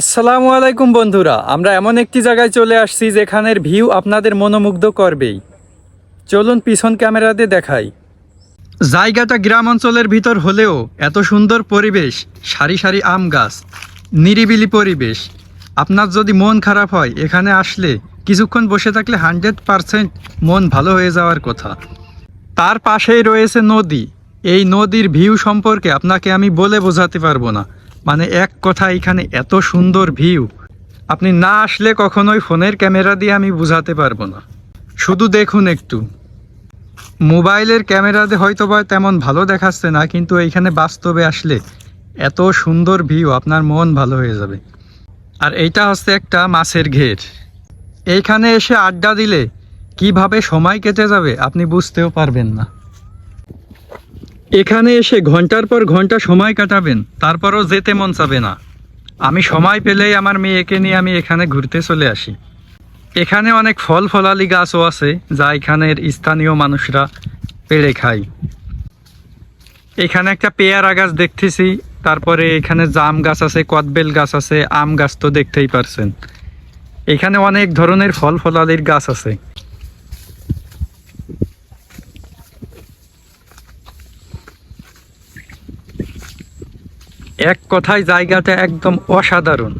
আসসালামু আলাইকুম বন্ধুরা, আমরা এমন একটি জায়গায় চলে আসছি যেখানের ভিউ আপনাদের মনোমুগ্ধ করবেই চলুন পিছন ক্যামেরাতে দেখাই। জায়গাটা গ্রাম অঞ্চলের ভিতর হলেও এত সুন্দর পরিবেশ, সারি সারি আম গাছ, নিরিবিলি পরিবেশ। আপনার যদি মন খারাপ হয়, এখানে আসলে কিছুক্ষণ বসে থাকলে হান্ড্রেড পারসেন্ট মন ভালো হয়ে যাওয়ার কথা। তার পাশেই রয়েছে নদী। এই নদীর ভিউ সম্পর্কে আপনাকে আমি বলে বোঝাতে পারব না। মানে এক কথা, এখানে এত সুন্দর ভিউ আপনি না আসলে কখনোই ফোনের ক্যামেরা দিয়ে আমি বোঝাতে পারব না। শুধু দেখুন একটু। মোবাইলের ক্যামেরাতে হয়তো বা তেমন ভালো দেখাচ্ছে না, কিন্তু এইখানে বাস্তবে আসলে এত সুন্দর ভিউ আপনার মন ভালো হয়ে যাবে। আর এইটা হচ্ছে একটা মাছের ঘের। এইখানে এসে আড্ডা দিলে কীভাবে সময় কেটে যাবে আপনি বুঝতেও পারবেন না। এখানে এসে ঘণ্টার পর ঘণ্টা সময় কাটাবেন, তারপরও যেতে মন চাবে না। আমি সময় পেলেই আমার মেয়েকে নিয়ে আমি এখানে ঘুরতে চলে আসি। এখানে অনেক ফল ফলালি গাছও আছে, যা এখানের স্থানীয় মানুষরা পেড়ে খায়। এখানে একটা পেয়ারা গাছ দেখতেছি, তারপরে এখানে জাম গাছ আছে, কদবেল গাছ আছে, আম গাছ তো দেখতেই পারছেন। এখানে অনেক ধরনের ফল ফলালির গাছ আছে। এক কথায় জায়গাটা একদম অসাধারণ।